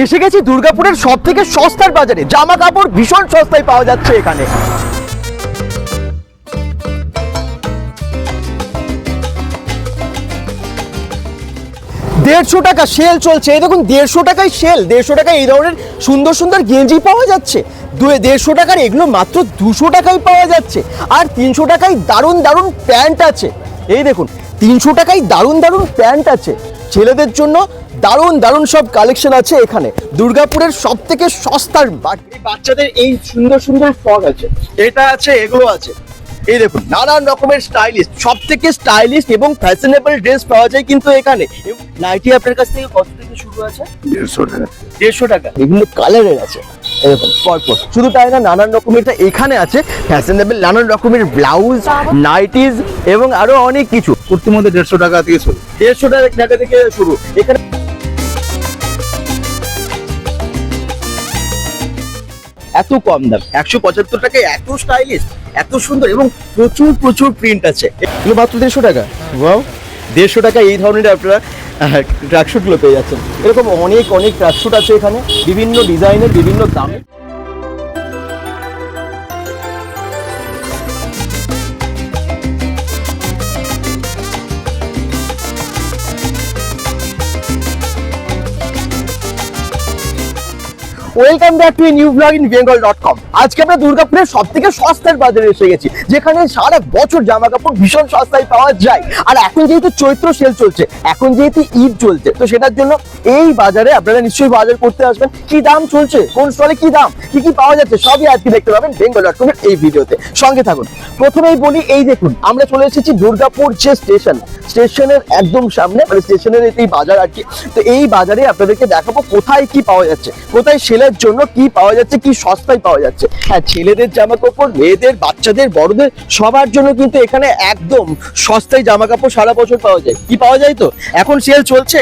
এসে গেছি দুর্গাপুরের সব থেকে সস্তার বাজারে। জামা কাপড় ভীষণ সস্তায় পাওয়া যাচ্ছে এখানে। দেড়শো টাকা সেল চলছে। এই দেখুন, দেড়শো টাকায় সেল, দেড়শো টাকায় এই ধরনের সুন্দর সুন্দর গেঞ্জি পাওয়া যাচ্ছে। দেড়শো টাকার এগুলো মাত্র দুশো টাকায় পাওয়া যাচ্ছে। আর তিনশো টাকায় দারুণ দারুণ প্যান্ট আছে। এই দেখুন, তিনশো টাকায় দারুণ দারুণ প্যান্ট আছে। ছেলেদের জন্য দারুণ দারুণ সব কালেকশন আছে এখানে। দুর্গাপুরের সব থেকে সস্তার বাচ্চাদের এই সুন্দর সুন্দর ফ্রক আছে। এটা আছে এগুলো আছে। এই দেখুন নানান রকমের স্টাইলিস্ট সব থেকে স্টাইলিস্ট এবং ফ্যাশনেবল ড্রেস পাওয়া যায় কিন্তু এখানে। নাইটি আপনার কাছ থেকে কত থেকে শুরু আছে? দেড়শো টাকা। দেড়শো টাকা। বিভিন্ন কালারের আছে। এরকম পরপর। শুধু তাই না নানান রকমের এখানে আছে। ফ্যাশনেবল নানান রকমের ব্লাউজ নাইটিজ এবং আরও অনেক কিছু। কুর্তির মধ্যে দেড়শো টাকা থেকে শুরু। দেড়শো টাকা থেকে শুরু। এখানে এত কম দাম, একশো পঁচাত্তর টাকায় এত স্টাইলিশ এত সুন্দর এবং প্রচুর প্রচুর প্রিন্ট আছে। এগুলো মাত্র দেড়শো টাকা। দেড়শো টাকা এই ধরনের আপনারা ট্র্যাকশুটগুলো পেয়ে যাচ্ছেন। এরকম অনেক অনেক ট্র্যাকশুট আছে এখানে। বিভিন্ন ডিজাইনের বিভিন্ন দামে welcome back to new blog in Bengal dot com আজকে আমরা দুর্গাপুরের সব থেকে সস্তার বাজারে এসে গেছি, যেখানে সারা বছর জামা কাপড় ভীষণ সস্তায় পাওয়া যায়। আর এখন যেহেতু চৈত্র সেল চলছে, এখন যেহেতু ঈদ চলছে, তো সেটার জন্য এই বাজারে আপনারা নিশ্চয়ই বাজার করতে আসবেন। কি দাম চলছে? কোন স্টলে কি দাম? কি কি পাওয়া যাচ্ছে? সবই আজকে দেখতে পাবেন বেঙ্গল ডট কমের এই ভিডিওতে। সঙ্গে থাকুন। প্রথমেই বলি, এই দেখুন, আমরা চলে এসেছি দুর্গাপুর যে স্টেশন, স্টেশনের একদম সামনে মানে স্টেশনের এই বাজার আর কি। তো এই বাজারে আপনাদেরকে দেখাবো কোথায় কি পাওয়া যাচ্ছে, কোথায় সেলের জন্য কি পাওয়া যাচ্ছে কি সস্তায় পাওয়া যাচ্ছে। হ্যাঁ ছেলেদের জামা কাপড় মেয়েদের বাচ্চাদের বড়দের সবার জন্য কিন্তু এখানে একদম সস্তায় জামা কাপড় সারা বছর পাওয়া যায়। কি পাওয়া যায় তো? এখন সেল চলছে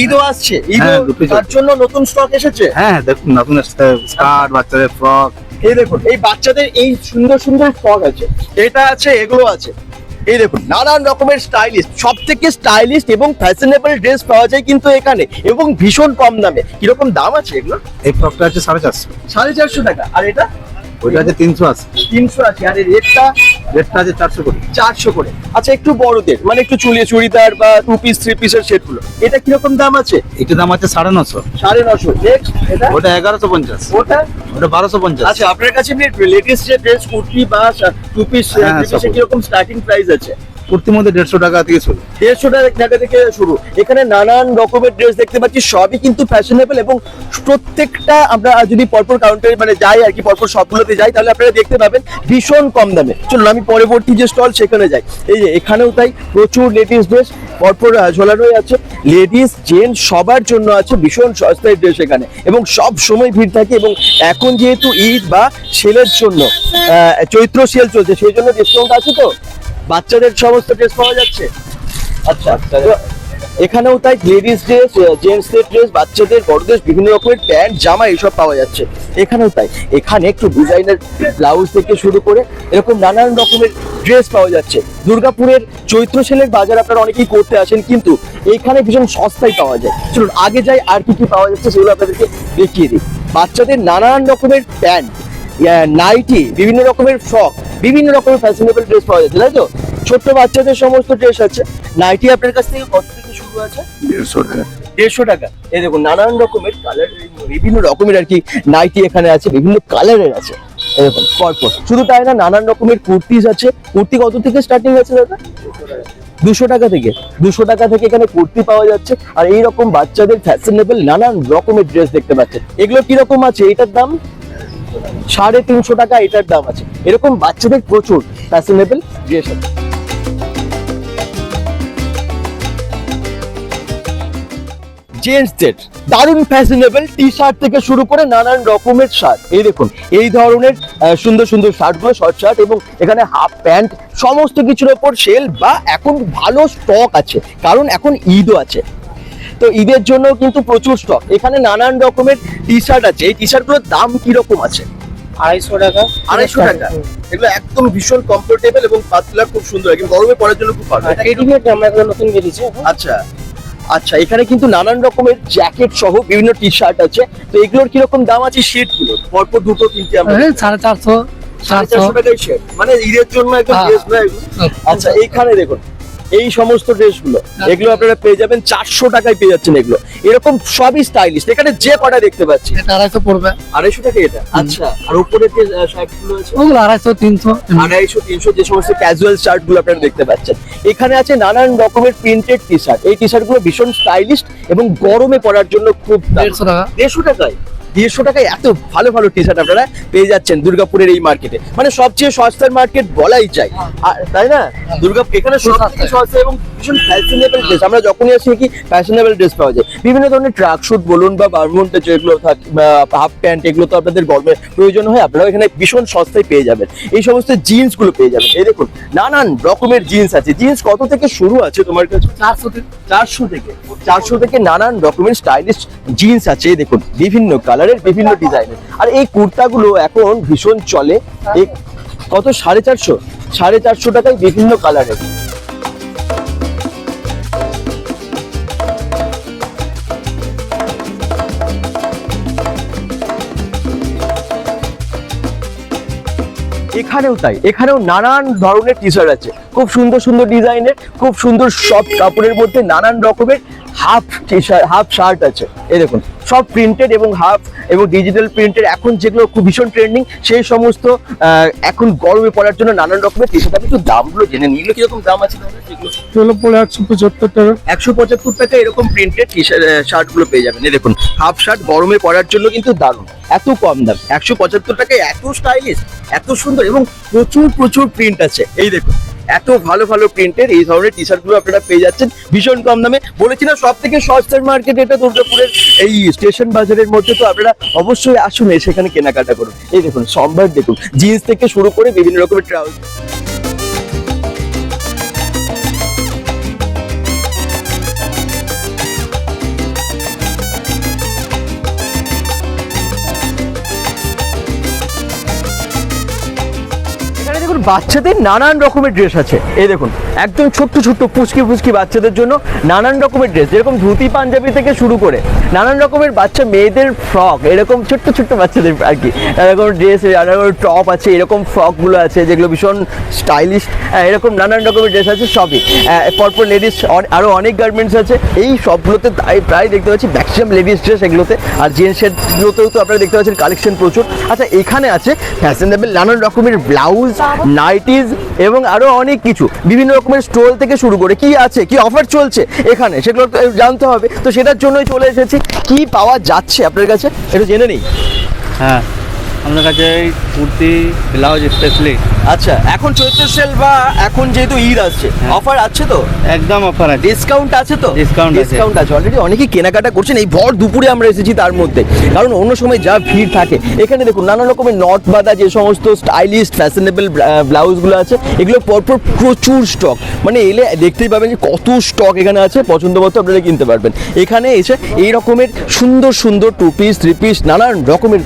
ঈদও আসছে। ঈদও হ্যাঁ, তার জন্য নতুন স্টক এসেছে। হ্যাঁ দেখুন নতুন স্কার্ট বাচ্চাদের ফ্রক এই দেখুন এই বাচ্চাদের এই সুন্দর সুন্দর ফ্রক আছে। এটা আছে এগুলো আছে। এই দেখুন নানান রকমের স্টাইলিস্ট সব থেকে স্টাইলিস্ট এবং ফ্যাশনেবল ড্রেস পাওয়া যায় কিন্তু এখানে এবং ভীষণ কম দামে। কীরকম দাম আছে এগুলো? এই ফ্রকটা হচ্ছে সাড়ে চারশো। সাড়ে চারশো টাকা। আর এটা? ওইটা আছে তিনশো আশি। তিনশো আছে আর এই রেটটা? রেটটা আছে চারশো কোটি চারশো করে। আচ্ছা একটু বড়দের মানে একটু চুলিয়ে চুড়িদার বা টু পিস থ্রি পিসের সেটগুলো এটা কীরকম দাম আছে? এটার দাম আছে সাড়ে নশো। সাড়ে নশো। এটা? ওটা এগারোশো পঞ্চাশ। ওটা? ওটা বারোশো পঞ্চাশ। আচ্ছা আপনার কাছে লেটেস্ট যে ড্রেস কুর্তি বা টু পিস কীরকম স্টার্টিং প্রাইস আছে? মানে ভীষণ কম দামে। চলুন, আমি পরবর্তী যে স্টল সেখানে যাই। এই যে, এখানেও তাই প্রচুর লেডিস ড্রেস পরপর আছে। লেডিস জেন্টস সবার জন্য আছে ভীষণ সস্তায় ড্রেস এখানে। এবং সব সময় ভিড় থাকে এবং এখন যেহেতু ঈদ বা সেলের জন্য চৈত্র সেল চলছে, সেই জন্য ডিসকাউন্ট আছে তো? বাচ্চাদের সমস্ত ড্রেস পাওয়া যাচ্ছে? আচ্ছা তো এখানেও তাই লেডিস ড্রেস জেন্টসদের ড্রেস বাচ্চাদের বড়দের বিভিন্ন রকমের প্যান্ট জামা এইসব পাওয়া যাচ্ছে। এখানেও তাই। এখানে একটু ডিজাইনার ব্লাউজ থেকে শুরু করে এরকম নানান রকমের ড্রেস পাওয়া যাচ্ছে। দুর্গাপুরের চৈত্র সেলের বাজার আপনারা অনেকেই করতে আসেন কিন্তু এখানে ভীষণ সস্তায় পাওয়া যায়। চলুন আগে যাই আর কি কি পাওয়া যাচ্ছে সেগুলো আপনাদেরকে দেখিয়ে দিই। বাচ্চাদের নানান রকমের প্যান্ট নাইটি বিভিন্ন রকমের ফ্রক বিভিন্ন রকমের ফ্যাশনেবল ড্রেস পাওয়া যাচ্ছে তাই তো? ছোট্ট বাচ্চাদের সমস্ত ড্রেস আছে। নাইটি আপনার কাছ থেকে কত থেকে শুরু আছে? দেড়শো টাকা। দেড়শো টাকা। এই দেখুন নানান রকমের কালার বিভিন্ন রকমের আর কি নাইটি এখানে আছে বিভিন্ন কালারের আছে। এরকম পরপর। শুধু তাই না নানান রকমের কুর্তিজ আছে। কুর্তি কত থেকে স্টার্টিং আছে দাদা? দুশো টাকা থেকে। দুশো টাকা থেকে এখানে কুর্তি পাওয়া যাচ্ছে। আর এই রকম বাচ্চাদের ফ্যাশনেবল নানান রকমের ড্রেস দেখতে পাচ্ছেন। এগুলো কীরকম আছে? এটার দাম? সাড়ে তিনশো টাকা এটার দাম আছে। এরকম বাচ্চাদের প্রচুর ফ্যাশনেবল ড্রেস আছে। জেন্টসদের দারুণ ফ্যাশনেবল টি শার্ট থেকে শুরু করে নানান রকমের শার্ট এই দেখুন, এই ধরনের সুন্দর সুন্দর শার্টগুলো শর্ট শার্ট এবং এখানে হাফ প্যান্ট সমস্ত কিছুর ওপর সেল বা এখন ভালো স্টক আছে। কারণ এখন ঈদও আছে। তো ঈদের জন্য কিন্তু প্রচুর স্টক এখানে নানান রকমের টি শার্ট আছে। এই টি শার্টগুলোর দাম কীরকম আছে? আড়াইশো টাকা। আড়াইশো টাকা। এগুলো একদম ভীষণ কমফোর্টেবল এবং পাতলা খুব সুন্দর। একদম গরমে পরার জন্য খুব ভালো রেডিমেড আমরা নতুন বেরিয়েছে। আচ্ছা। আচ্ছা এখানে কিন্তু নানান রকমের জ্যাকেট সহ বিভিন্ন টি শার্ট আছে। তো এগুলোর কীরকম দাম আছে শেডগুলো পরপর দুটো তিনটে আমরা সাড়ে চারশো সাড়ে চারশো টাকায় শেড মানে ঈদের জন্য একটা হ্যাঁ। আচ্ছা এইখানে দেখুন। এই সমস্ত ড্রেসগুলো এগুলো আপনারা পেয়ে যাবেন চারশো টাকায় পেয়ে যাচ্ছেন এগুলো। এরকম সবই স্টাইলিশ এখানে যে কটা দেখতে পাচ্ছি। এটা আড়াইশো পড়বে। আড়াইশো টাকা এটা? আচ্ছা আর উপরে যে শার্টগুলো আছে? ওগুলো আড়াইশো তিনশো আড়াইশো তিনশো যে সমস্ত ক্যাজুয়াল শার্টগুলো আপনারা দেখতে পাচ্ছেন। এখানে আছে নানান রকমের প্রিন্টেড টি শার্ট এই টি শার্টগুলো ভীষণ স্টাইলিশ এবং গরমে পরার জন্য খুব দেড়শো টাকা। দেড়শো টাকায়? দেড়শো টাকায় এত ভালো ভালো টি শার্ট আপনারা পেয়ে যাচ্ছেন দুর্গাপুরের এই মার্কেটে মানে সবচেয়ে সস্তার মার্কেট বলাই যায়। আর তাই না? দুর্গা এখানে সব থেকে সস্তা এবং ভীষণ ফ্যাশনেবল ড্রেস আমরা যখনই আসি কি ফ্যাশনেবল ড্রেস পাওয়া যায়। বিভিন্ন ধরনের ট্রাক শুট বলুন বা বারমুন্টে যেগুলো থাকে হাফ প্যান্ট এগুলো তো আপনাদের গরমে প্রয়োজন হয়। আপনারা এখানে ভীষণ সস্তায় পেয়ে যাবেন। এই সমস্ত জিন্সগুলো পেয়ে যাবেন। এই দেখুন নানান রকমের জিন্স আছে। জিন্স কত থেকে শুরু আছে তোমার কাছে? চারশো থেকে। চারশো থেকে। চারশো থেকে নানান রকমের স্টাইলিশ জিন্স আছে। এই দেখুন বিভিন্ন কালারের বিভিন্ন ডিজাইনের আর এই কুর্তাগুলো এখন ভীষণ চলে। কত? সাড়ে চারশো? সাড়ে চারশো টাকায় বিভিন্ন কালারের এখানেও তাই। এখানেও নানান ধরনের টি শার্ট আছে। খুব সুন্দর সুন্দর ডিজাইনের খুব সুন্দর সব কাপড়ের মধ্যে নানান রকমের half T shirt half shirt আছে দেখুন। সব প্রিন্টেড এবং হাফ এবং ডিজিটাল প্রিন্টেড এখন যেগুলো খুব ভীষণ ট্রেন্ডিং সেই সমস্ত এখন গরমে পড়ার জন্য নানান রকমের টি শার্ট আমি একটু দামগুলো জেনে নিই এগুলো কীরকম দাম আছে চলো পড়ে একশো পঁচাত্তর টাকা। একশো পঁচাত্তর টাকা এরকম প্রিন্টেড টি শার্টগুলো পেয়ে যাবেন। দেখুন হাফ শার্ট গরমে পরার জন্য কিন্তু দারুণ। এত কম দাম। একশো পঁচাত্তর টাকায় এত স্টাইলিশ এত সুন্দর এবং প্রচুর প্রচুর প্রিন্ট আছে। এই দেখুন এত ভালো ভালো প্রিন্টের এই ধরনের টি শার্টগুলো আপনারা পেয়ে যাচ্ছেন ভীষণ কম দামে। বলেছি না সব থেকে সস্তার মার্কেট এটা দুর্গাপুরের এই স্টেশন বাজারের মধ্যে তো আপনারা অবশ্যই আসুন সেখানে কেনাকাটা করুন। এই দেখুন সম্ভার দেখুন জিন্স থেকে শুরু করে বিভিন্ন রকমের ট্রাউজার বাচ্চাদের নানান রকমের ড্রেস আছে। এই দেখুন, একদম ছোট্ট ছোট্ট পুচকি পুচকি বাচ্চাদের জন্য নানান রকমের ড্রেস যেরকম ধুতি পাঞ্জাবি থেকে শুরু করে নানান রকমের বাচ্চা মেয়েদের ফ্রক এরকম ছোট্ট ছোট্ট বাচ্চাদের আর কি। এরকম ড্রেস রকমের টপ আছে, এরকম ফ্রকগুলো আছে, যেগুলো ভীষণ স্টাইলিশ এরকম নানান রকমের ড্রেস আছে, সবই। পরপর লেডিস আরও অনেক গার্মেন্টস আছে। এই সবগুলোতে প্রায় দেখতে পাচ্ছি ম্যাক্সিমাম লেডিস ড্রেস এগুলোতে। আর জেন্টসের গুলোতেও তো আপনারা দেখতে পাচ্ছেন কালেকশন প্রচুর। আচ্ছা এখানে আছে ফ্যাশনেবল নানান রকমের ব্লাউজ নাইটিজ এবং আরও অনেক কিছু। বিভিন্ন রকমের স্টোল থেকে শুরু করে কি আছে, কি অফার চলছে এখানে, সেগুলো জানতে হবে। তো সেটার জন্যই চলে এসেছি। কি পাওয়া যাচ্ছে আপনার কাছে? এটা জেনে নিই। হ্যাঁ। আপনার কাছে এই কুর্তি ব্লাউজ স্পেশালি আচ্ছা এখন চৈত্র সেল বা এখন যেহেতু ঈদ আসছে হ্যাঁ। অফার আছে তো? একদম অফার আছে। ডিসকাউন্ট আছে তো? ডিসকাউন্ট আছে। ডিসকাউন্ট আছে। অলরেডি অনেকেই কেনাকাটা করছেন এই ভর দুপুরে আমরা এসেছি তার মধ্যে। কারণ অন্য সময় যা ভিড় থাকে এখানে দেখুন নানা রকমের নট বাঁধা যে সমস্ত স্টাইলিশ ফ্যাশনেবল ব্লাউজগুলো আছে এগুলো পরপর প্রচুর স্টক মানে এলে দেখতেই পাবেন যে কত স্টক এখানে আছে পছন্দ মতো আপনারা কিনতে পারবেন। এখানে এসে এই রকমের সুন্দর সুন্দর টু পিস থ্রি পিস নানান রকমের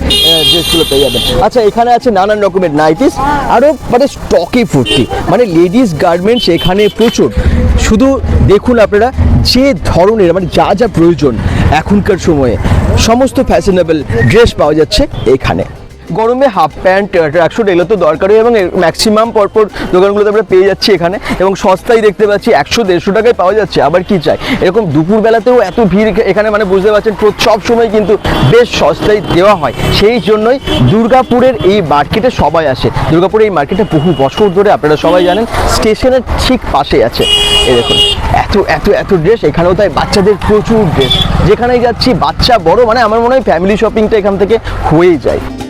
ড্রেসগুলো পেয়ে যাবেন আচ্ছা এখানে আছে নানান রকমের নাইটিস আরও মানে স্টকে ফুর্তি। মানে লেডিস গার্মেন্টস এখানে প্রচুর। শুধু দেখুন আপনারা, যে ধরনের মানে যা যা প্রয়োজন এখনকার সময়ে, সমস্ত ফ্যাশনেবল ড্রেস পাওয়া যাচ্ছে এখানে। গরমে হাফ প্যান্ট ট্র্যাকশুট এগুলো তো দরকারি এবং ম্যাক্সিমাম পরপর দোকানগুলোতে আমরা পেয়ে যাচ্ছি এখানে এবং সস্তায় দেখতে পাচ্ছি একশো দেড়শো টাকায় পাওয়া যাচ্ছে, আবার কি চাই? এরকম দুপুরবেলাতেও এত ভিড় এখানে মানে বুঝতে পারছেন প্র- সব সময় কিন্তু বেশ সস্তায় দেওয়া হয়। সেই জন্যই দুর্গাপুরের এই মার্কেটে সবাই আসে। দুর্গাপুরের এই মার্কেটে বহু বছর ধরে আপনারা সবাই জানেন, স্টেশনের ঠিক পাশে আছে। এই দেখুন, এত এত এত ড্রেস এখানেও তাই বাচ্চাদের প্রচুর ড্রেস যেখানেই যাচ্ছি, বাচ্চা বড় মানে আমার মনে হয় ফ্যামিলি শপিংটা এখান থেকে হয়েই যায়।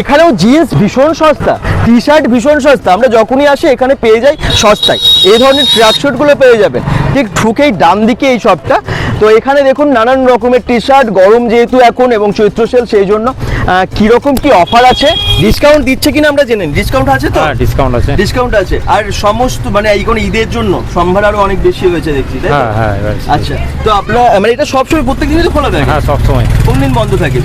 এখানেও জিন্স ভীষণ সস্তা টি শার্ট ভীষণ সস্তা। আমরা যখনই আসি, এখানে পেয়ে যাই সস্তায়। এই ধরনের ট্র্যাকগুলো পেয়ে যাবেন। ঠিক ঠুকেই ডান দিকে এই শপটা তো এখানে দেখুন নানান রকমের টি শার্ট গরম যেহেতু এখন এবং চৈত্র সেল সেই জন্য। কীরকম কি অফার আছে? ডিসকাউন্ট দিচ্ছে কিনা আমরা জেনে ডিসকাউন্ট আছে তো? হ্যাঁ ডিসকাউন্ট আছে। ডিসকাউন্ট আছে। আর সমস্ত মানে এই কোনো ঈদের জন্য সম্ভার আরও অনেক বেশি হয়েছে দেখছি তাই? হ্যাঁ হ্যাঁ আচ্ছা তো আপনার মানে এটা সবসময় প্রত্যেক দিনই তো খোলা থাকে? হ্যাঁ সব সময় কোন দিন বন্ধ থাকে?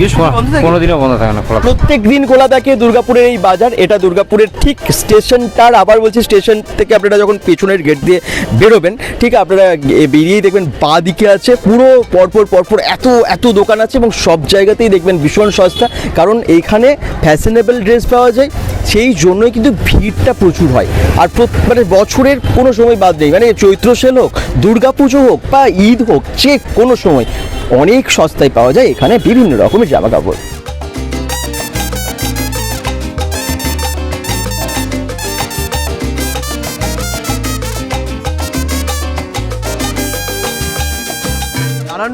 থাকে কোনোদিনও বন্ধ থাকে না খোলা। প্রত্যেক দিন খোলা থাকে দুর্গাপুরের এই বাজার। এটা দুর্গাপুরের ঠিক স্টেশনটার আবার বলছি স্টেশন থেকে আপনারা যখন পেছনের গেট দিয়ে বেরোবেন ঠিক আপনারা বেরিয়েই দেখবেন বাঁ দিকে আছে পুরো পরপর পরপর এত এত দোকান আছে এবং সব জায়গাতেই দেখবেন ভীষণ সস্তা। কারণ এইখানে ফ্যাশনেবল ড্রেস পাওয়া যায়, সেই জন্যই কিন্তু ভিড়টা প্রচুর হয়। আর মানে বছরের কোনো সময় বাদ নেই। মানে চৈত্র সেল হোক, দুর্গাপুজো হোক, বা ঈদ হোক, যে কোনো সময় অনেক সস্তায় পাওয়া যায় এখানে বিভিন্ন রকমের জামা কাপড়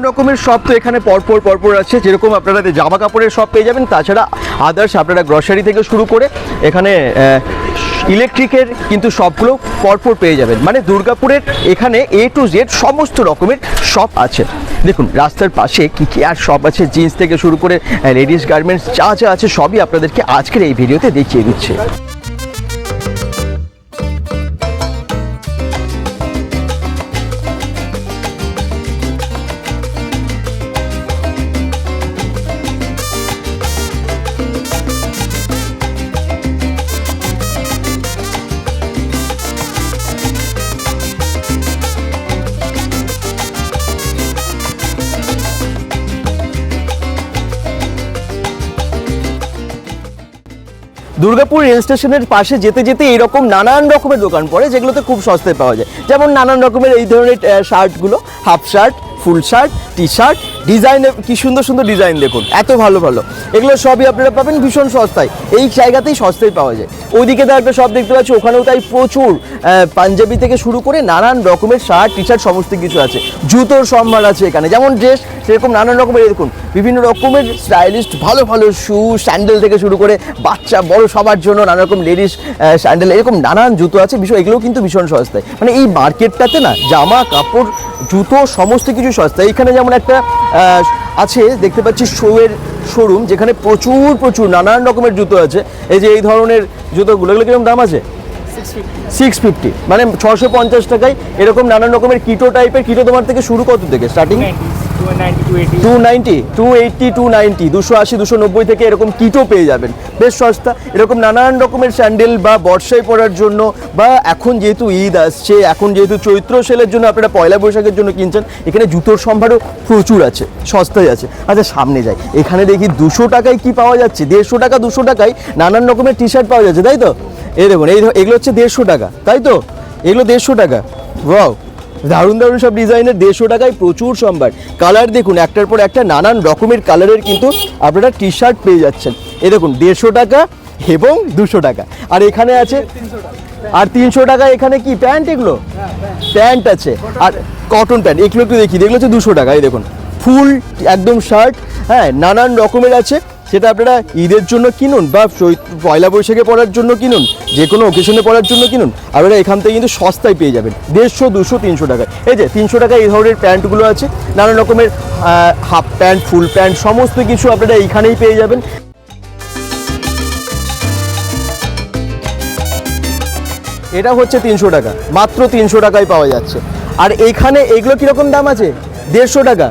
নানান রকমের শপ তো এখানে পরপর পরপর আছে। যেরকম আপনারা জামা কাপড়ের শপ পেয়ে যাবেন, তাছাড়া আদার্স আপনারা গ্রসারি থেকে শুরু করে এখানে ইলেকট্রিকের কিন্তু সবগুলো পরপর পেয়ে যাবেন। মানে দুর্গাপুরের এখানে এ টু জেড সমস্ত রকমের শপ আছে। দেখুন, রাস্তার পাশে কী কী আর শপ আছে জিন্স থেকে শুরু করে লেডিস গার্মেন্টস যা যা আছে, সবই আপনাদেরকে আজকের এই ভিডিওতে দেখিয়ে দিচ্ছে। দুর্গাপুর রেল স্টেশনের পাশে যেতে যেতে এরকম নানান রকমের দোকান পড়ে, যেগুলোতে খুব সস্তায় পাওয়া যায়। যেমন নানান রকমের এই ধরনের শার্টগুলো half shirt full shirt T shirt design কি সুন্দর সুন্দর ডিজাইন দেখুন, এত ভালো ভালো। এগুলো সবই আপনারা পাবেন ভীষণ সস্তায়। এই জায়গাতেই সস্তায় পাওয়া যায়। ওইদিকে তো একটা সব দেখতে পাচ্ছি ওখানেও তাই প্রচুর পাঞ্জাবি থেকে শুরু করে নানান রকমের শার্ট টি শার্ট সমস্ত কিছু আছে। জুতোর সম্ভার আছে এখানে, যেমন ড্রেস, সেরকম নানান রকমের দেখুন, বিভিন্ন রকমের স্টাইলিস্ট, ভালো ভালো শু স্যান্ডেল থেকে শুরু করে বাচ্চা, বড় সবার জন্য নানা রকম লেডিস স্যান্ডেল এরকম নানান জুতো আছে বিষয় এগুলোও কিন্তু ভীষণ সস্তায়। মানে এই মার্কেটটাতে না, জামা, কাপড়, জুতো, সমস্ত কিছু সস্তা এখানে যেমন একটা আছে দেখতে পাচ্ছি শোয়ের শোরুম যেখানে প্রচুর প্রচুর নানান রকমের জুতো আছে। এই যে এই ধরনের জুতোগুলো এগুলো কীরকম দাম আছে? সিক্স ফিফটি মানে ছশো পঞ্চাশ টাকায় এরকম নানান রকমের কিটো টাইপের কিটো তোমার থেকে শুরু কত থেকে? Starting two ninety two eighty two ninety দুশো আশি, দুশো নব্বই থেকে এরকম কিটো পেয়ে যাবেন। বেশ সস্তা। এরকম নানান রকমের স্যান্ডেল বা বর্ষায় পরার জন্য বা এখন যেহেতু ঈদ আসছে, এখন যেহেতু চৈত্র সেলের জন্য আপনারা পয়লা বৈশাখের জন্য কিনছেন, এখানে জুতোর সম্ভারও প্রচুর আছে, সস্তায় আছে। আচ্ছা সামনে যাই। এখানে দেখি দুশো টাকায় কি পাওয়া যাচ্ছে? দেড়শো টাকা, দুশো টাকায় নানান রকমের টি শার্ট পাওয়া যাচ্ছে, তাই তো? এই দেখুন, এই এগুলো হচ্ছে দেড়শো টাকা, তাই তো? এগুলো দেড়শো টাকা। ওয়াও! দারুণ দারুণ সব ডিজাইনের দেড়শো টাকায় প্রচুর সম্ভার। কালার দেখুন, একটার পর একটা নানান রকমের কালারের কিন্তু আপনারা টি শার্ট পেয়ে যাচ্ছেন। এ দেখুন, দেড়শো টাকা এবং দুশো টাকা। আর এখানে আছে আর তিনশো টাকা, এখানে কি, প্যান্ট এগুলো? প্যান্ট আছে। আর কটন প্যান্ট এগুলো একটু দেখি এগুলো হচ্ছে দুশো টাকা, এই দেখুন। ফুল একদম শার্ট হ্যাঁ নানান রকমের আছে। সেটা আপনারা ঈদের জন্য কিনুন বা পয়লা বৈশাখে পরার জন্য কিনুন, যে কোনো অকেশনে পরার জন্য কিনুন, আপনারা এখান থেকে কিন্তু সস্তায় পেয়ে যাবেন, দেড়শো, দুশো, তিনশো টাকায়। এই যে তিনশো টাকায় এই ধরনের প্যান্টগুলো আছে নানান রকমের হাফ প্যান্ট, ফুল প্যান্ট, সমস্ত কিছু আপনারা এইখানেই পেয়ে যাবেন। এটা হচ্ছে তিনশো টাকা, মাত্র তিনশো টাকায় পাওয়া যাচ্ছে। আর এইখানে এইগুলো কীরকম দাম আছে? দেড়শো টাকা।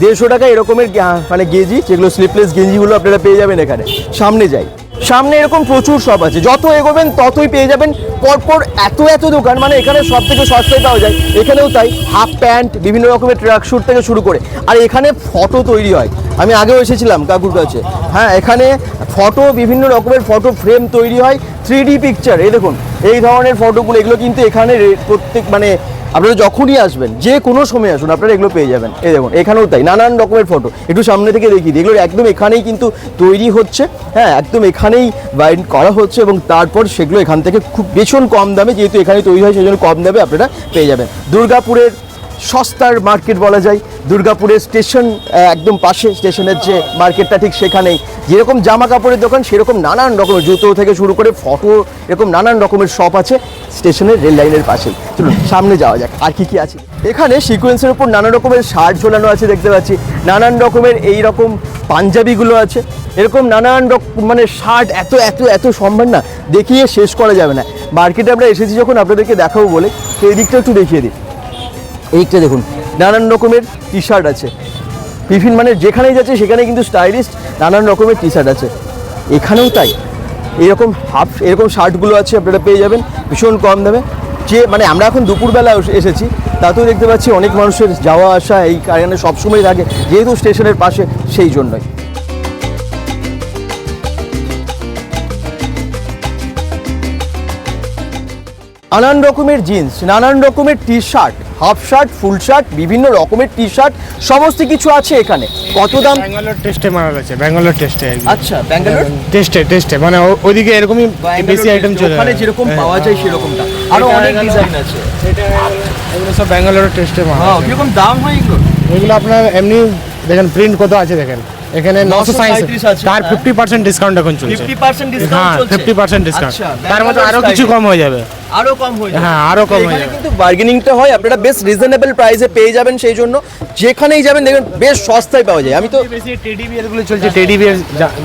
দেড়শো টাকা এরকমের মানে গেঞ্জি, যেগুলো স্লিপলেস গেঞ্জিগুলো আপনারা পেয়ে যাবেন এখানে। সামনে যাই। সামনে এরকম প্রচুর শপ আছে। যত এগোবেন, ততই পেয়ে যাবেন। পরপর এত এত দোকান মানে এখানে সব থেকে সস্তায় পাওয়া যায়। এখানেও তাই হাফ প্যান্ট বিভিন্ন রকমের ট্রাক স্যুট থেকে শুরু করে। আর এখানে ফটো তৈরি হয়। আমি আগেও এসেছিলাম কাকুর কাছে। হ্যাঁ এখানে ফটো বিভিন্ন রকমের ফটো ফ্রেম তৈরি হয়। থ্রি পিকচার এই দেখুন। এই ধরনের ফটোগুলো এগুলো কিন্তু এখানে প্রত্যেক মানে আপনারা যখনই আসবেন, যে কোনো সময় আসুন, আপনারা এগুলো পেয়ে যাবেন। এই দেখুন, এখানেও তাই, নানান রকমের ফটো একটু সামনে থেকে দিই, এগুলো একদম এখানেই কিন্তু তৈরি হচ্ছে। হ্যাঁ একদম এখানেই বাইন্ড করা হচ্ছে এবং তারপর সেগুলো এখান থেকে খুব ভীষণ কম দামে যেহেতু এখানে তৈরি হয় সেই জন্য কম দামে আপনারা পেয়ে যাবেন। দুর্গাপুরের সস্তার মার্কেট বলা যায়, দুর্গাপুরের স্টেশন একদম পাশে স্টেশনের যে মার্কেটটা ঠিক সেখানেই। যেরকম জামা কাপড়ের দোকান, সেরকম নানান রকমের, জুতো থেকে শুরু করে ফটো এরকম নানান রকমের শপ আছে। স্টেশনের রেল লাইনের পাশেই চলুন, সামনে যাওয়া যাক, আর কি কি আছে। এখানে সিকোয়েন্সের উপর নানা রকমের শার্ট ঝোলানো আছে, দেখতে পাচ্ছি। নানান রকমের এই রকম পাঞ্জাবিগুলো আছে। এরকম নানান রকম মানে শার্ট এত এত এত সম্ভার না, দেখিয়ে শেষ করা যাবে না। মার্কেটে আমরা এসেছি যখন, আপনাদেরকে দেখাবো বলে। তো এই দিকটা একটু দেখিয়ে দিই। এইটা দেখুন, নানান রকমের টি শার্ট আছে। বিভিন্ন মানে যেখানেই যাচ্ছে সেখানে কিন্তু স্টাইলিস্ট নানান রকমের টি শার্ট আছে। এখানেও তাই। এরকম হাফ, এরকম শার্টগুলো আছে, আপনারা পেয়ে যাবেন। ভীষণ কম দামে। যে মানে আমরা এখন দুপুরবেলা এসেছি, তাতেও দেখতে পাচ্ছি অনেক মানুষের যাওয়া আসা এই কারণে সবসময় থাকে, যেহেতু স্টেশনের পাশে, সেই জন্যই। নানান রকমের জিন্স, নানান রকমের T shirt half shirt full shirt বিভিন্ন রকমের টি শার্ট সমস্ত কিছু আছে এখানে। কত দাম? ব্যাঙ্গালোর টেস্টে মারা আছে ব্যাঙ্গালোর টেস্টে আচ্ছা ব্যাঙ্গালোর? টেস্টে টেস্টে মানে ওইদিকে এরকমই বেশি আইটেম চলে ওখানে যেরকম পাওয়া যায় সেরকমটা। আরও অনেক ডিজাইন আছে। এটা এগুলো সব ব্যাঙ্গালোর টেস্টে মারা হ্যাঁ কীরকম দাম হয় এগুলো? এগুলো আপনার এমনি দেখেন প্রিন্ট কত আছে দেখেন? এখানে নশো সাইজ 937 আছে, তার হ্যাঁ। ফিফটি পার্সেন্ট ডিসকাউন্ট এখন চলছে। 50% ডিসকাউন্ট হ্যাঁ চলছে। ফিফটি পার্সেন্ট ডিসকাউন্ট তার মধ্যে আরও কিছু কম হয়ে যাবে। আরও কম হয়ে যাবে। হ্যাঁ, আরও কম হয়ে যাবে। কিন্তু বার্গেনিংটা হয় আপনারা বেশ রিজনেবল প্রাইসে পেয়ে যাবেন সেই জন্য। যেখানেই যাবেন দেখবেন বেশ সস্তায় পাওয়া যায়। আমি তো বেশি টেডি বিয়ারগুলো চলছে টেডি বিয়ার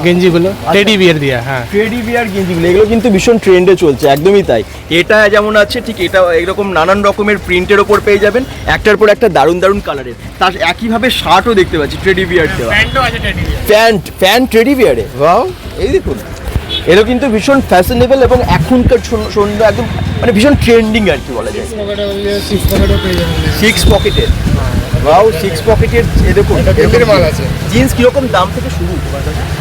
গেঞ্জিগুলো টেডি বিয়ার দিয়া হ্যাঁ। টেডি বিয়ার গেঞ্জিগুলো এগুলো কিন্তু ভীষণ ট্রেন্ডে চলছে একদমই তাই। এটা যেমন আছে ঠিক এটা এরকম নানান রকমের প্রিন্টের ওপর পেয়ে যাবেন। একটার পর একটা দারুণ দারুণ কালারের তার একইভাবে শার্টও দেখতে পাচ্ছি টেডি বিয়ার দেওয়া। প্যান্টও আছে teddy bear pant pant teddy বিয়ারে wow এই দেখুন। এগুলো কিন্তু ভীষণ ফ্যাশনেবল এবং এখনকার সৌন্দর্য সন্ধ্যা একদম মানে ভীষণ ট্রেন্ডিং আর কি বলা যায়। সিক্স পকেটের ওয়াও সিক্স পকেটের এ দেখুন বেবির মাল আছে। জিন্স কীরকম দাম থেকে শুরু?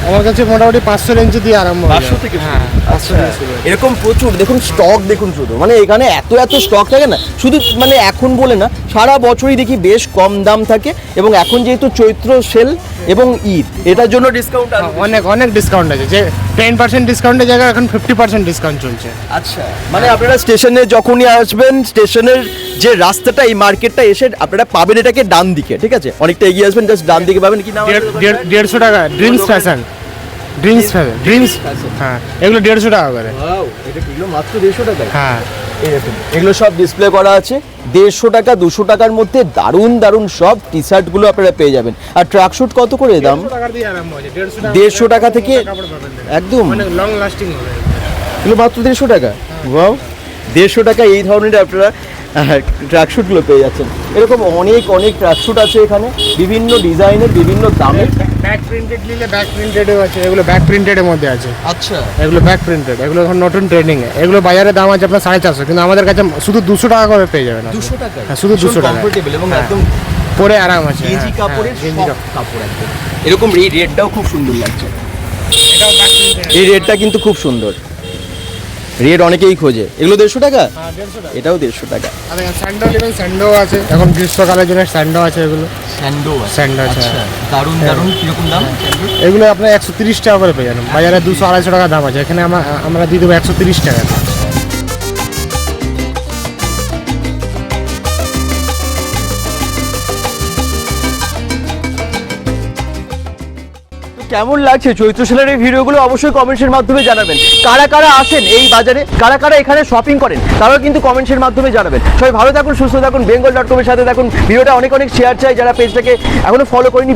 আমার কাছে মোটামুটি পাঁচশো রেঞ্জ দিয়ে আরম্ভ হয়ে। পাঁচশো। থেকে শুরু? হ্যাঁ পাঁচশো আচ্ছা। এরকম প্রচুর দেখুন স্টক দেখুন শুধু। মানে এখানে এত এত স্টক থাকে না। শুধু মানে এখন বলে না সারা বছরই দেখি বেশ কম দাম থাকে এবং এখন যেহেতু চৈত্র সেল এবং ঈদ এটার জন্য ডিসকাউন্ট হ্যাঁ, অনেক অনেক ডিসকাউন্ট আছে। যে টেন পার্সেন্ট ডিসকাউন্টের জায়গায় এখন ফিফটি পার্সেন্ট ডিসকাউন্ট চলছে। আচ্ছা মানে আপনারা স্টেশনে যখনই আসবেন স্টেশনের যে রাস্তাটা এই মার্কেটটা এসে আপনারা পাবেন এটাকে ডান দিকে ঠিক আছে? অনেকটা এগিয়ে আসবেন জাস্ট ডান দিকে পাবেন কি? দেড়- দেড়শো টাকা dreams fashion. Dreams fashion dreams হ্যাঁ এগুলো দেড়শো টাকা করে। Wow, মাত্র দেড়শো টাকায় হ্যাঁ। এগুলো সব ডিসপ্লে করা আছে। দেড়শো টাকা দুশো টাকার মধ্যে দারুণ দারুণ সব টি শার্টগুলো আপনারা পেয়ে যাবেন। আর ট্রাক শুট কত করে দাম? দেড়শো টাকা থেকে একদম। লং লাস্টিং এগুলো মাত্র দেড়শো টাকা? ওয়াও দেড়শো টাকা এই ধরনের আপনারা ট্রাক শুটগুলো পেয়ে যাচ্ছেন। এরকম অনেক অনেক ট্রাক শুট আছে এখানে। বিভিন্ন ডিজাইনের বিভিন্ন দামের ব্যাক প্রিন্টেড নিলে ব্যাক প্রিন্টেডও আছে এগুলো ব্যাক প্রিন্টেডের মধ্যে আছে। আচ্ছা। এগুলো ব্যাক প্রিন্টেড এগুলো এখন নতুন ট্রেন্ডিং এগুলো বাজারে দাম আছে আপনার সাড়ে চারশো কিন্তু আমাদের কাছে শুধু দুশো টাকা করে পেয়ে যাবেন। দুশো টাকা? হ্যাঁ, শুধু 200 টাকা। এবং হ্যাঁ। একদম পরে আরাম আছে গেঞ্জি হ্যাঁ, কাপড়ের হ্যাঁ, কাপড়। একদম। এরকম এই রেডটাও খুব সুন্দর লাগছে। এই রেডটা কিন্তু খুব সুন্দর। রেড অনেকেই খোঁজে। এগুলো দেড়শো টাকা? হ্যাঁ এটাও দেড়শো টাকা। আর স্যান্ডো নেবেন স্যান্ডো আছে। এখন গ্রীষ্মকালের জন্য স্যান্ডো আছে এগুলো। স্যান্ডো স্যান্ডো আছে হ্যাঁ। দারুণ দারুণ। দাম? এগুলো আপনার একশো তিরিশ টাকা করে পেয়ে যাবেন। বাজারে দুশো আড়াইশো টাকা দাম আছে। এখানে আমরা আমরা দিয়ে দেবো একশো তিরিশ টাকা। কেমন লাগছে চৈত্র সেলের এই ভিডিওগুলো অবশ্যই কমেন্টসের মাধ্যমে জানাবেন। কারা কারা আসেন এই বাজারে, কারা কারা এখানে শপিং করেন, তারাও কিন্তু কমেন্টসের মাধ্যমে জানাবেন। সবাই ভালো থাকুন, সুস্থ থাকুন বেঙ্গল ডট কমের সাথে দেখুন ভিডিওটা অনেক অনেক শেয়ার চাই, যারা পেজটাকে এখনও ফলো করেনি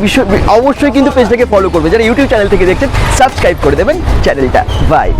অবশ্যই কিন্তু পেজটাকে ফলো করবে। যারা ইউটিউব চ্যানেল থেকে দেখছেন সাবস্ক্রাইব করে দেবেন চ্যানেলটা। বাই